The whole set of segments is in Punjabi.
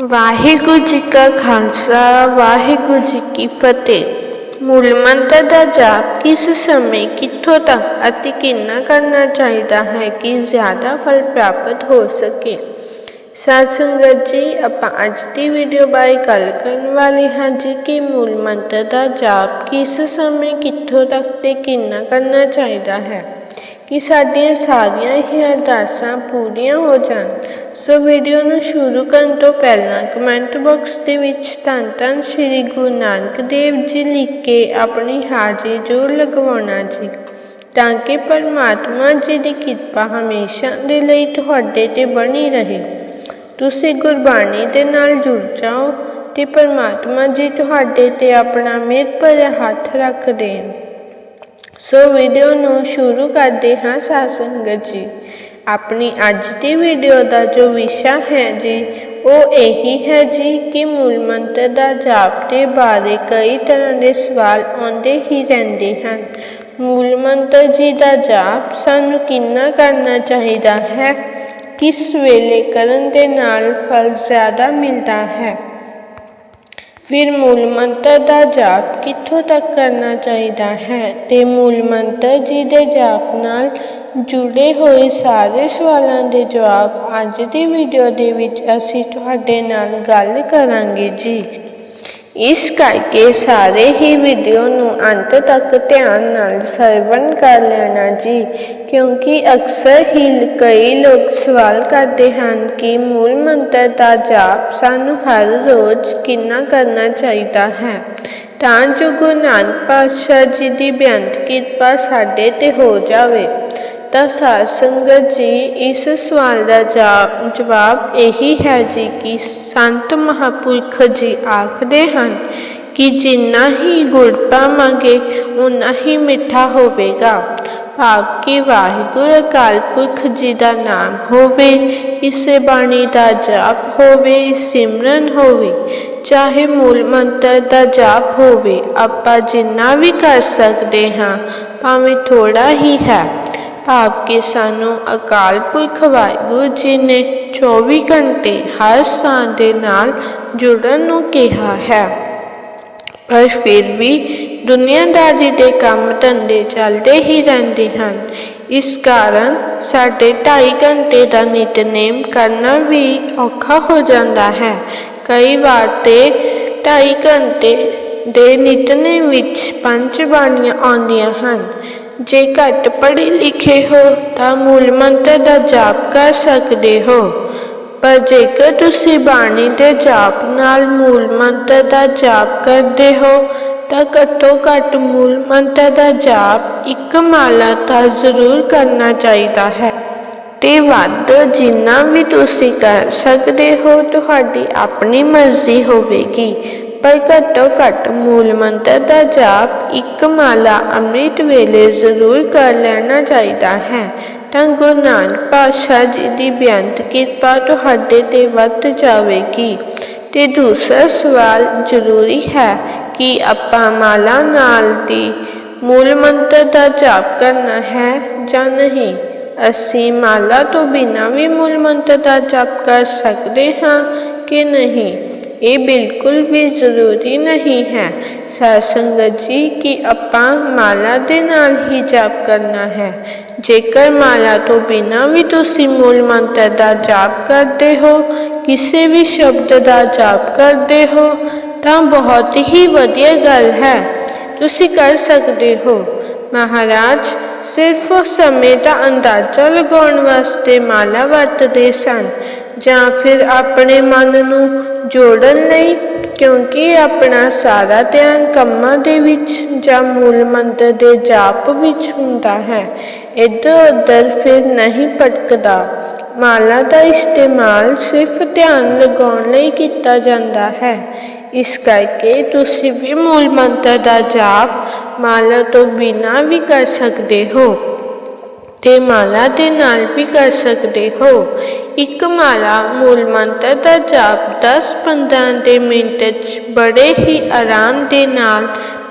ਵਾਹਿਗੁਰੂ ਜੀ ਕਾ ਖਾਲਸਾ, ਵਾਹਿਗੁਰੂ ਜੀ ਕੀ ਫਤਿਹ। ਮੂਲ ਮੰਤਰ ਦਾ ਜਾਪ ਕਿਸ ਸਮੇਂ, ਕਿੱਥੋਂ ਤੱਕ ਅਤੇ ਕਿੰਨਾ ਕਰਨਾ ਚਾਹੀਦਾ ਹੈ ਕਿ ਜ਼ਿਆਦਾ ਫਲ ਪ੍ਰਾਪਤ ਹੋ ਸਕੇ? ਸਾਧ ਸੰਗਤ ਜੀ, ਆਪਾਂ ਅੱਜ ਦੀ ਵੀਡੀਓ ਬਾਰੇ ਗੱਲ ਕਰਨ ਵਾਲੇ ਹਾਂ ਜੀ ਕਿ ਮੂਲ ਮੰਤਰ ਦਾ ਜਾਪ ਕਿਸ ਸਮੇਂ, ਕਿੱਥੋਂ ਤੱਕ ਤੇ ਕਿੰਨਾ ਕਰਨਾ ਚਾਹੀਦਾ ਹੈ। ਕਿ ਸਾਡੀਆਂ ਸਾਰੀਆਂ ਹੀ ਅਰਦਾਸਾਂ ਪੂਰੀਆਂ ਹੋ ਜਾਣ। ਸੋ ਵੀਡੀਓ ਨੂੰ ਸ਼ੁਰੂ ਕਰਨ ਤੋਂ ਪਹਿਲਾਂ ਕਮੈਂਟ ਬਾਕਸ ਦੇ ਵਿੱਚ ਧੰਨ ਧੰਨ ਸ੍ਰੀ ਗੁਰੂ ਨਾਨਕ ਦੇਵ ਜੀ ਲਿਖ ਕੇ ਆਪਣੀ ਹਾਜ਼ਰੀ ਜ਼ਰੂਰ ਲਗਵਾਉਣਾ ਜੀ। ਤਾਂ ਕਿ ਪਰਮਾਤਮਾ ਜੀ ਦੀ ਕਿਰਪਾ ਹਮੇਸ਼ਾ ਦੇ ਲਈ ਤੁਹਾਡੇ ਤੇ ਬਣੀ ਰਹੇ। ਤੁਸੀਂ ਗੁਰਬਾਣੀ ਦੇ ਨਾਲ ਜੁੜ ਜਾਓ ਤੇ ਪਰਮਾਤਮਾ ਜੀ ਤੁਹਾਡੇ ਤੇ ਆਪਣਾ ਮਿਹਰ ਭਰਿਆ ਹੱਥ ਰੱਖ ਦੇਣ। ਸੋ ਵੀਡੀਓ ਨੂੰ ਸ਼ੁਰੂ ਕਰਦੇ ਹਾਂ ਸਾਧ ਸੰਗਤ ਜੀ। ਆਪਣੀ ਅੱਜ ਦੀ ਵੀਡੀਓ ਦਾ ਜੋ ਵਿਸ਼ਾ ਹੈ ਜੀ, ਉਹ ਇਹੀ ਹੈ ਜੀ ਕਿ ਮੂਲ ਮੰਤਰ ਦਾ ਜਾਪ ਦੇ ਬਾਰੇ ਕਈ ਤਰ੍ਹਾਂ ਦੇ ਸਵਾਲ ਆਉਂਦੇ ਹੀ ਰਹਿੰਦੇ ਹਨ। ਮੂਲ ਮੰਤਰ ਜੀ ਦਾ ਜਾਪ ਸਾਨੂੰ ਕਿੰਨਾ ਕਰਨਾ ਚਾਹੀਦਾ ਹੈ? ਕਿਸ ਵੇਲੇ ਕਰਨ ਦੇ ਨਾਲ ਫਲ ਜ਼ਿਆਦਾ ਮਿਲਦਾ ਹੈ? ਫਿਰ ਮੂਲ ਮੰਤਰ ਦਾ ਜਾਪ ਕਿੱਥੋਂ ਤੱਕ ਕਰਨਾ ਚਾਹੀਦਾ ਹੈ ਤੇ ਮੂਲ ਮੰਤਰ ਜੀ ਦੇ ਜਾਪ ਨਾਲ ਜੁੜੇ ਹੋਏ ਸਾਰੇ ਸਵਾਲਾਂ ਦੇ ਜਵਾਬ ਅੱਜ ਦੀ ਵੀਡੀਓ ਦੇ ਵਿੱਚ ਅਸੀਂ ਤੁਹਾਡੇ ਨਾਲ ਗੱਲ ਕਰਾਂਗੇ ਜੀ। ਇਸ ਕਰਕੇ ਸਾਰੇ ਹੀ ਵੀਡੀਓ ਨੂੰ ਅੰਤ ਤੱਕ ਧਿਆਨ ਨਾਲ ਸਰਵਣ ਕਰ ਲੈਣਾ ਜੀ, ਕਿਉਂਕਿ ਅਕਸਰ ਹੀ ਕਈ ਲੋਕ ਸਵਾਲ ਕਰਦੇ ਹਨ ਕਿ ਮੂਲ ਮੰਤਰ ਦਾ ਜਾਪ ਸਾਨੂੰ ਹਰ ਰੋਜ਼ ਕਿੰਨਾ ਕਰਨਾ ਚਾਹੀਦਾ ਹੈ। ਤਾਂ ਜੋ ਗੁਰੂ ਨਾਨਕ ਪਾਤਸ਼ਾਹ ਜੀ ਦੀ ਬੇਅੰਤ ਕਿਰਪਾ ਸਾਡੇ ਤੇ ਹੋ ਜਾਵੇ। ਤਾਂ ਸਾਧ ਸੰਗਤ ਜੀ ਇਸ ਸਵਾਲ ਦਾ ਜਵਾਬ ਇਹੀ ਹੈ ਜੀ ਕਿ ਸੰਤ ਮਹਾਪੁਰਖ ਜੀ ਆਖਦੇ ਹਨ ਕਿ ਜਿੰਨਾ ਹੀ ਗੁੜ ਪਾਵਾਂਗੇ ਉਨਾ ਹੀ ਮਿੱਠਾ ਹੋਵੇਗਾ ਭਾਵ ਕਿ ਵਾਹਿਗੁਰੂ ਅਕਾਲ ਪੁਰਖ ਜੀ ਦਾ ਨਾਮ ਹੋਵੇ ਇਸੇ ਬਾਣੀ ਦਾ ਜਾਪ ਹੋਵੇ ਸਿਮਰਨ ਹੋਵੇ ਚਾਹੇ ਮੂਲ ਮੰਤਰ ਦਾ ਜਾਪ ਹੋਵੇ ਆਪਾਂ ਜਿੰਨਾ ਵੀ ਕਰ ਸਕਦੇ ਹਾਂ ਭਾਵੇਂ ਥੋੜਾ ਹੀ ਹੈ ਭਾਵ ਕਿ ਸਾਨੂੰ ਅਕਾਲ ਪੁਰਖ ਵਾਹਿਗੁਰੂ ਜੀ ਨੇ 24 ਘੰਟੇ ਹਰ ਸਾਹ ਦੇ ਨਾਲ ਜੁੜਨ ਨੂੰ ਕਿਹਾ ਹੈ। ਪਰ ਫਿਰ ਵੀ ਦੁਨੀਆਦਾਰੀ ਦੇ ਕੰਮ ਧੰਦੇ ਚੱਲਦੇ ਹੀ ਰਹਿੰਦੇ ਹਨ। ਇਸ ਕਾਰਨ ਸਾਡੇ 2.5 ਘੰਟੇ ਦਾ ਨਿਤਨੇਮ ਕਰਨਾ ਵੀ ਔਖਾ ਹੋ ਜਾਂਦਾ ਹੈ। ਕਈ ਵਾਰ ਤੇ 2.5 ਘੰਟੇ ਦੇ ਨਿਤਨੇਮ ਵਿੱਚ ਪੰਜ ਬਾਣੀਆਂ ਆਉਂਦੀਆਂ ਹਨ। ਜੇ ਘੱਟ ਪੜ੍ਹੇ ਲਿਖੇ ਹੋ, ਤਾਂ ਮੂਲ ਮੰਤਰ ਦਾ ਜਾਪ ਕਰ ਸਕਦੇ ਹੋ। ਪਰ ਜੇਕਰ ਤੁਸੀਂ ਬਾਣੀ ਦੇ ਜਾਪ ਨਾਲ ਮੂਲ ਮੰਤਰ ਦਾ ਜਾਪ ਕਰਦੇ ਹੋ, ਤਾਂ ਘੱਟੋ ਘੱਟ ਮੂਲ ਮੰਤਰ ਦਾ ਜਾਪ ਇੱਕ ਮਾਲਾ ਤਾਂ ਜ਼ਰੂਰ ਕਰਨਾ ਚਾਹੀਦਾ ਹੈ। ਤੇ ਵੱਧ ਜਿੰਨਾ ਵੀ ਤੁਸੀਂ ਕਰ ਸਕਦੇ ਹੋ, ਤੁਹਾਡੀ ਆਪਣੀ ਮਰਜ਼ੀ ਹੋਵੇਗੀ। ਪਰ ਘੱਟੋ ਘੱਟ ਮੂਲ ਮੰਤਰ ਦਾ ਜਾਪ ਇੱਕ ਮਾਲਾ ਅੰਮ੍ਰਿਤ ਵੇਲੇ ਜ਼ਰੂਰ ਕਰ ਲੈਣਾ ਚਾਹੀਦਾ ਹੈ। ਤਾਂ ਗੁਰੂ ਨਾਨਕ ਪਾਤਸ਼ਾਹ ਜੀ ਦੀ ਬੇਅੰਤ ਕਿਰਪਾ ਤੁਹਾਡੇ ਤੇ ਵੱਧ ਜਾਵੇਗੀ। ਤੇ ਦੂਸਰਾ ਸਵਾਲ ਜ਼ਰੂਰੀ ਹੈ ਕਿ ਆਪਾਂ ਮਾਲਾ ਨਾਲ ਦੀ ਮੂਲ ਮੰਤਰ ਦਾ ਜਾਪ ਕਰਨਾ ਹੈ ਜਾਂ ਨਹੀਂ? ਅਸੀਂ ਮਾਲਾ ਤੋਂ ਬਿਨਾਂ ਵੀ ਮੂਲ ਮੰਤਰ ਦਾ ਜਾਪ ਕਰ ਸਕਦੇ ਹਾਂ ਕਿ ਨਹੀਂ? ਇਹ ਬਿਲਕੁਲ ਵੀ ਜ਼ਰੂਰੀ ਨਹੀਂ ਹੈ। ਸਾਧ ਸੰਗਤ ਜੀ, ਕਿ ਆਪਾਂ ਮਾਲਾ ਦੇ ਨਾਲ ਹੀ ਜਾਪ ਕਰਨਾ ਹੈ। ਜੇਕਰ ਮਾਲਾ ਤੋਂ ਬਿਨਾਂ ਵੀ ਤੁਸੀਂ ਮੂਲ ਮੰਤਰ ਦਾ ਜਾਪ ਕਰਦੇ ਹੋ, ਕਿਸੇ ਵੀ ਸ਼ਬਦ ਦਾ ਜਾਪ ਕਰਦੇ ਹੋ, ਤਾਂ ਬਹੁਤ ਹੀ ਵਧੀਆ ਗੱਲ ਹੈ। ਤੁਸੀਂ ਕਰ ਸਕਦੇ ਹੋ। ਮਹਾਰਾਜ ਸਿਰਫ ਸਮੇਂ ਦਾ ਅੰਦਾਜ਼ਾ ਲਗਾਉਣ ਵਾਸਤੇ ਮਾਲਾ ਵਰਤਦੇ ਸਨ ਜਾਂ ਫਿਰ ਆਪਣੇ ਮਨ ਨੂੰ ਜੋੜਨ ਲਈ, ਕਿਉਂਕਿ ਆਪਣਾ ਸਾਰਾ ਧਿਆਨ ਕੰਮਾਂ ਦੇ ਵਿੱਚ ਜਾਂ ਮੂਲ ਮੰਤਰ ਦੇ ਜਾਪ ਵਿੱਚ ਹੁੰਦਾ ਹੈ। ਇੱਧਰ ਉੱਧਰ ਫਿਰ ਨਹੀਂ ਭਟਕਦਾ। ਮਾਲਾ ਦਾ ਇਸਤੇਮਾਲ ਸਿਰਫ ਧਿਆਨ ਲਗਾਉਣ ਲਈ ਕੀਤਾ ਜਾਂਦਾ ਹੈ। ਇਸ ਕਰਕੇ ਤੁਸੀਂ ਵੀ ਮੂਲ ਮੰਤਰ ਦਾ ਜਾਪ ਮਾਲਾ ਤੋਂ ਬਿਨਾਂ ਵੀ ਕਰ ਸਕਦੇ ਹੋ ਤੇ ਮਾਲਾ ਦੇ ਨਾਲ ਵੀ ਕਰ ਸਕਦੇ ਹੋ। ਇੱਕ ਮਾਲਾ ਮੂਲ ਮੰਤਰ ਦਾ ਜਾਪ 10-15 ਦੇ ਮਿੰਟ 'ਚ ਬੜੇ ਹੀ ਆਰਾਮ ਦੇ ਨਾਲ,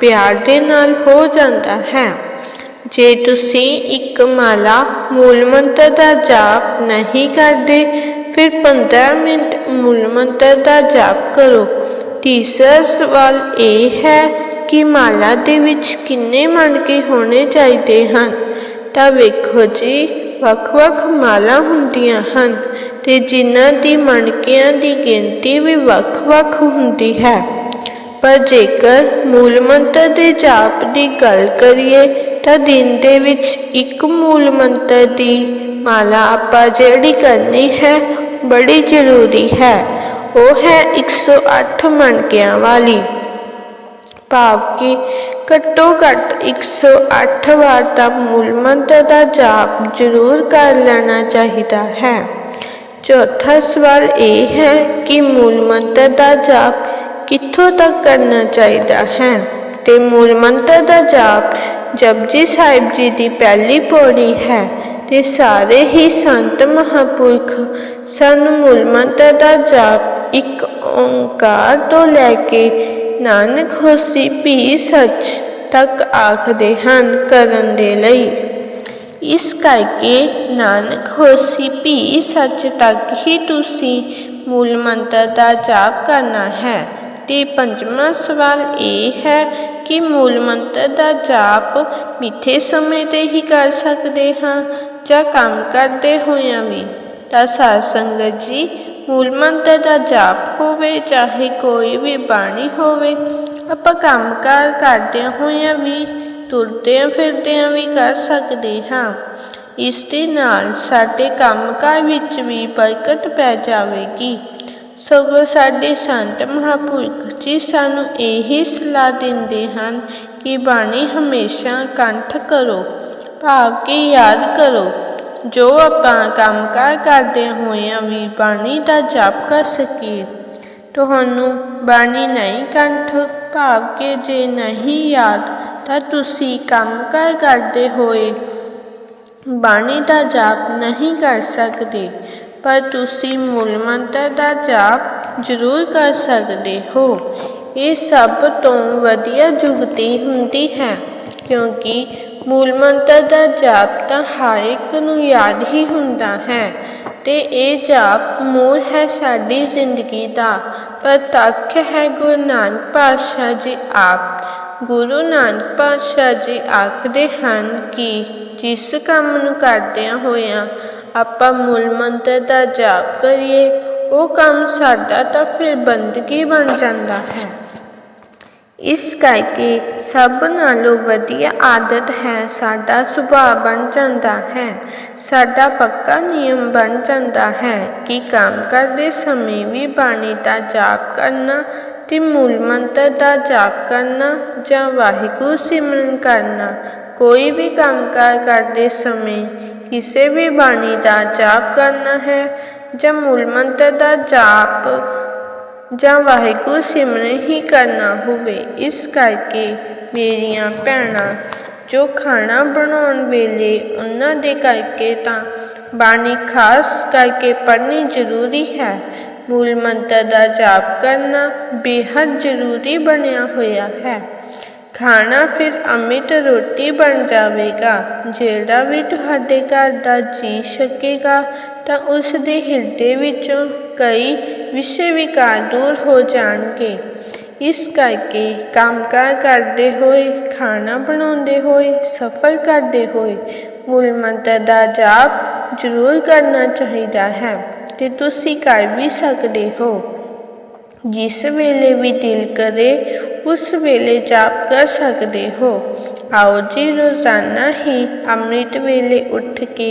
ਪਿਆਰ ਦੇ ਨਾਲ ਹੋ ਜਾਂਦਾ ਹੈ। ਜੇ ਤੁਸੀਂ ਇੱਕ ਮਾਲਾ ਮੂਲ ਮੰਤਰ ਦਾ ਜਾਪ ਨਹੀਂ ਕਰਦੇ, ਫਿਰ 15 ਮਿੰਟ ਮੂਲ ਮੰਤਰ ਦਾ ਜਾਪ ਕਰੋ। ਤੀਸਰਾ ਸਵਾਲ ਇਹ ਹੈ ਕਿ ਮਾਲਾ ਦੇ ਵਿੱਚ ਕਿੰਨੇ ਮਣਕੇ ਹੋਣੇ ਚਾਹੀਦੇ ਹਨ? ਤਾਂ ਵੇਖੋ ਜੀ, ਵੱਖ-ਵੱਖ ਮਾਲਾ ਹੁੰਦੀਆਂ ਹਨ ਤੇ ਜਿਨ੍ਹਾਂ ਦੀ ਮਣਕਿਆਂ ਦੀ ਗਿਣਤੀ ਵੀ ਵੱਖ-ਵੱਖ ਹੁੰਦੀ ਹੈ। ਪਰ ਜੇਕਰ ਮੂਲ ਮੰਤਰ ਦੇ ਜਾਪ ਦੀ ਗੱਲ ਕਰੀਏ, ਤਾਂ ਦਿਨ ਦੇ ਵਿੱਚ ਇੱਕ ਮੂਲ ਮੰਤਰ ਦੀ ਮਾਲਾ ਆਪਾਂ ਜਿਹੜੀ ਕਰਨੀ ਹੈ, ਬੜੀ ਜ਼ਰੂਰੀ ਹੈ। ਉਹ ਹੈ 108 ਮਣਕਿਆਂ ਵਾਲੀ। ਭਾਵ ਕਿ ਘੱਟੋ ਘੱਟ 108 ਵਾਰ ਤਾਂ ਮੂਲ ਮੰਤਰ ਦਾ ਜਾਪ ਜ਼ਰੂਰ ਕਰ ਲੈਣਾ ਚਾਹੀਦਾ ਹੈ। ਚੌਥਾ ਸਵਾਲ ਇਹ ਹੈ ਕਿ ਮੂਲ ਮੰਤਰ ਦਾ ਜਾਪ ਕਿੱਥੋਂ ਤੱਕ ਕਰਨਾ ਚਾਹੀਦਾ ਹੈ? ਤੇ ਮੂਲ ਮੰਤਰ ਦਾ ਜਾਪ ਜਪਜੀ ਸਾਹਿਬ ਜੀ ਦੀ ਪਹਿਲੀ ਪੌੜੀ ਹੈ ਤੇ ਸਾਰੇ ਹੀ ਸੰਤ ਮਹਾਪੁਰਖ ਸਾਨੂੰ ਮੂਲ ਮੰਤਰ ਦਾ ਜਾਪ ਇੱਕ ਓੰਕਾਰ ਤੋਂ ਲੈ ਕੇ ਨਾਨਕ ਹੋਸੀ ਭੀ ਸੱਚ ਤੱਕ ਆਖਦੇ ਹਨ ਕਰਨ ਦੇ ਲਈ। ਇਸ ਕਰਕੇ ਨਾਨਕ ਹੋਸੀ ਭੀ ਸੱਚ ਤੱਕ ਹੀ ਤੁਸੀਂ ਮੂਲ ਮੰਤਰ ਦਾ ਜਾਪ ਕਰਨਾ ਹੈ। ਤੇ ਪੰਜਵਾਂ ਸਵਾਲ ਇਹ ਹੈ ਕਿ ਮੂਲ ਮੰਤਰ ਦਾ ਜਾਪ ਮਿੱਠੇ ਸਮੇਂ ਤੇ ਹੀ ਕਰ ਸਕਦੇ ਹਾਂ ਜਾਂ ਕੰਮ ਕਰਦੇ ਹੋਇਆਂ ਵੀ? ਤਾਂ ਸਾਧ ਸੰਗਤ ਜੀ ਮੂਲ ਮੰਤਰ ਦਾ ਜਾਪ ਹੋਵੇ, ਚਾਹੇ ਕੋਈ ਵੀ ਬਾਣੀ ਹੋਵੇ, ਆਪਾਂ ਕੰਮਕਾਰ ਕਰਦਿਆਂ ਹੋਇਆਂ ਵੀ, ਤੁਰਦਿਆਂ ਫਿਰਦਿਆਂ ਵੀ ਕਰ ਸਕਦੇ ਹਾਂ। ਇਸ ਦੇ ਨਾਲ ਸਾਡੇ ਕੰਮਕਾਰ ਵਿੱਚ ਵੀ ਬਰਕਤ ਪੈ ਜਾਵੇਗੀ। ਸਗੋਂ ਸਾਡੇ ਸੰਤ ਮਹਾਪੁਰਖ ਜੀ ਸਾਨੂੰ ਇਹੀ ਸਲਾਹ ਦਿੰਦੇ ਹਨ ਕਿ ਬਾਣੀ ਹਮੇਸ਼ਾ ਕੰਠ ਕਰੋ, ਭਾਵ ਕਿ ਯਾਦ ਕਰੋ। ਜੋ ਆਪਾਂ ਕੰਮਕਾਰ ਕਰਦੇ ਹੋਇਆਂ ਵੀ ਬਾਣੀ ਦਾ ਜਾਪ ਕਰ ਸਕੀਏ। ਤੁਹਾਨੂੰ ਬਾਣੀ ਨਹੀਂ ਕੰਠ ਭਾਵ ਕੇ ਜੇ ਨਹੀਂ ਯਾਦ ਤਾਂ ਤੁਸੀਂ ਕੰਮਕਾਰ ਕਰਦੇ ਹੋਏ ਬਾਣੀ ਦਾ ਜਾਪ ਨਹੀਂ ਕਰ ਸਕਦੇ, ਪਰ ਤੁਸੀਂ ਮੂਲ ਮੰਤਰ ਦਾ ਜਾਪ ਜ਼ਰੂਰ ਕਰ ਸਕਦੇ ਹੋ। ਇਹ ਸਭ ਤੋਂ ਵਧੀਆ ਜੁਗਤੀ ਹੁੰਦੀ ਹੈ, ਕਿਉਂਕਿ ਮੂਲ ਮੰਤਰ ਦਾ ਜਾਪ ਤਾਂ ਹਰ ਇੱਕ ਨੂੰ ਯਾਦ ਹੀ ਹੁੰਦਾ ਹੈ ਤੇ ਇਹ ਜਾਪ ਮੂਲ ਹੈ ਸਾਡੀ ਜ਼ਿੰਦਗੀ ਦਾ ਪ੍ਰਤੱਖ ਹੈ ਗੁਰੂ ਨਾਨਕ ਪਾਤਸ਼ਾਹ ਜੀ ਆਪ। ਗੁਰੂ ਨਾਨਕ ਪਾਤਸ਼ਾਹ ਜੀ ਆਖਦੇ ਹਨ ਕਿ ਜਿਸ ਕੰਮ ਨੂੰ ਕਰਦਿਆਂ ਹੋਇਆਂ ਆਪਾਂ ਮੂਲ ਮੰਤਰ ਦਾ ਜਾਪ ਕਰੀਏ, ਉਹ ਕੰਮ ਸਾਡਾ ਤਾਂ ਫਿਰ ਬੰਦਗੀ ਬਣ ਜਾਂਦਾ ਹੈ। ਇਸ ਕਰਕੇ ਸਭ ਨਾਲੋਂ ਵਧੀਆ ਆਦਤ ਹੈ ਸਾਡਾ ਸੁਭਾਅ ਬਣ ਜਾਂਦਾ ਹੈ। ਸਾਡਾ ਪੱਕਾ ਨਿਯਮ ਬਣ ਜਾਂਦਾ ਹੈ ਕਿ ਕੰਮ ਕਰਦੇ ਸਮੇਂ ਵੀ ਬਾਣੀ ਦਾ ਜਾਪ ਕਰਨਾ ਅਤੇ ਮੂਲ ਮੰਤਰ ਦਾ ਜਾਪ ਕਰਨਾ ਜਾਂ ਵਾਹਿਗੁਰੂ ਸਿਮਰਨ ਕਰਨਾ। ਕੋਈ ਵੀ ਕੰਮਕਾਰ ਕਰਦੇ ਸਮੇਂ ਕਿਸੇ ਵੀ ਬਾਣੀ ਦਾ ਜਾਪ ਕਰਨਾ ਹੈ ਜਾਂ ਮੂਲ ਮੰਤਰ ਦਾ ਜਾਪ ਜਾਂ ਵਾਹਿਗੁਰੂ ਸਿਮਰਨ ਹੀ ਕਰਨਾ ਹੋਵੇ, ਇਸ ਕਰਕੇ ਮੇਰੀਆਂ ਭੈਣਾਂ ਜੋ ਖਾਣਾ ਬਣਾਉਣ ਵੇਲੇ ਉਹਨਾਂ ਦੇ ਕਰਕੇ ਤਾਂ ਬਾਣੀ ਖਾਸ ਕਰਕੇ ਪੜ੍ਹਨੀ ਜ਼ਰੂਰੀ ਹੈ। ਮੂਲ ਮੰਤਰ ਦਾ ਜਾਪ ਕਰਨਾ ਬੇहद ਜ਼ਰੂਰੀ ਬਣਿਆ ਹੋਇਆ ਹੈ। ਖਾਣਾ ਫਿਰ ਅਮਿਤ ਰੋਟੀ ਬਣ ਜਾਵੇਗਾ। ਜਿਹੜਾ ਵੀ ਤੁਹਾਡੇ ਘਰ ਦਾ ਜੀ ਸਕੇਗਾ ਤਾਂ ਉਸ ਦੇ ਹਿਰਦੇ ਵਿੱਚੋਂ ਕਈ ਵਿਸ਼ੇ ਵਿਕਾਰ ਦੂਰ ਹੋ ਜਾਣਗੇ। ਇਸ ਕਰਕੇ ਕੰਮਕਾਰ ਕਰਦੇ ਹੋਏ, ਖਾਣਾ ਬਣਾਉਂਦੇ ਹੋਏ ਸਫਰ ਕਰਦੇ ਹੋਏ ਮੂਲ ਮੰਤਰ ਦਾ ਜਾਪ ਜ਼ਰੂਰ ਕਰਨਾ ਚਾਹੀਦਾ ਹੈ ਤੇ ਤੁਸੀਂ ਕਰ ਵੀ ਸਕਦੇ ਹੋ। ਜਿਸ ਵੇਲੇ ਵੀ ਦਿਲ ਕਰੇ ਉਸ ਵੇਲੇ ਜਾਪ ਕਰ ਸਕਦੇ ਹੋ। ਆਓ ਜੀ, ਰੋਜ਼ਾਨਾ ਹੀ ਅੰਮ੍ਰਿਤ ਵੇਲੇ ਉੱਠ ਕੇ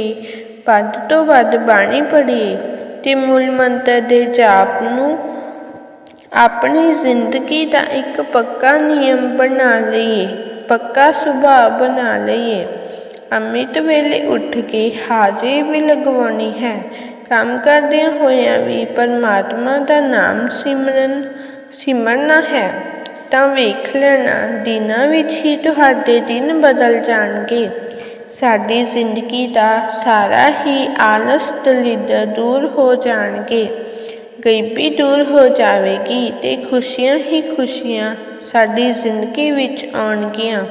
ਵੱਧ ਤੋਂ ਵੱਧ ਬਾਣੀ ਪੜ੍ਹੀਏ ਤੇ ਮੂਲ ਮੰਤਰ ਦੇ ਜਾਪ ਨੂੰ ਆਪਣੀ ਜ਼ਿੰਦਗੀ ਦਾ ਇੱਕ ਪੱਕਾ ਨਿਯਮ ਬਣਾ ਲਈਏ, ਪੱਕਾ ਸੁਭਾਅ ਬਣਾ ਲਈਏ। ਅੰਮ੍ਰਿਤ ਵੇਲੇ ਉੱਠ ਕੇ ਹਾਜ਼ਰੀ ਵੀ ਲਗਵਾਉਣੀ ਹੈ। ਕੰਮ ਕਰਦਿਆਂ ਹੋਇਆਂ ਵੀ ਪਰਮਾਤਮਾ ਦਾ ਨਾਮ ਸਿਮਰਨ, ਸਿਮਰਨਾ ਹੈ। ਤਾਂ ਵੇਖ ਲੈਣਾ, ਦਿਨਾਂ ਵਿੱਚ ਹੀ ਤੁਹਾਡੇ ਦਿਨ ਬਦਲ ਜਾਣਗੇ। ਸਾਡੀ ਜ਼ਿੰਦਗੀ ਦਾ ਸਾਰਾ ਹੀ ਆਲਸ ਦਲਿੱਦਰ ਦੂਰ ਹੋ ਜਾਣਗੇ। ਗਰੀਬੀ ਦੂਰ ਹੋ ਜਾਵੇਗੀ ਤੇ ਖੁਸ਼ੀਆਂ ਹੀ ਖੁਸ਼ੀਆਂ ਸਾਡੀ ਜ਼ਿੰਦਗੀ ਵਿੱਚ ਆਉਣਗੀਆਂ।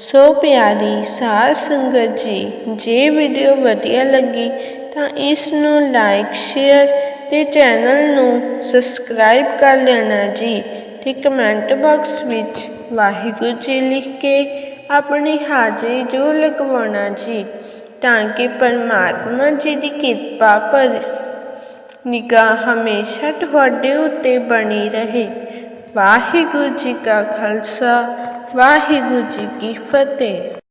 ਸੋ ਪਿਆਰੀ ਸਾਧ ਸੰਗਤ ਜੀ, ਜੇ ਵੀਡੀਓ ਵਧੀਆ ਲੱਗੀ ਤਾਂ ਇਸ ਨੂੰ ਲਾਈਕ, ਸ਼ੇਅਰ ਤੇ ਚੈਨਲ ਨੂੰ ਸਬਸਕ੍ਰਾਈਬ ਕਰ ਲੈਣਾ ਜੀ। ਤੇ ਕਮੈਂਟ ਬਾਕਸ ਵਿੱਚ ਵਾਹਿਗੁਰੂ ਜੀ ਲਿਖ ਕੇ ਆਪਣੀ ਹਾਜ਼ਰੀ ਜੋ ਲਗਵਾਉਣਾ ਜੀ, ਤਾਂ ਕਿ ਪਰਮਾਤਮਾ ਜੀ ਦੀ ਕਿਰਪਾ ਪਰ ਨਿਗਾਹ ਹਮੇਸ਼ਾ ਤੁਹਾਡੇ ਉੱਤੇ ਬਣੀ ਰਹੇ। ਵਾਹਿਗੁਰੂ ਜੀ ਕਾ ਖਾਲਸਾ, ਵਾਹਿਗੁਰੂ ਜੀ ਕੀ ਫਤਿਹ।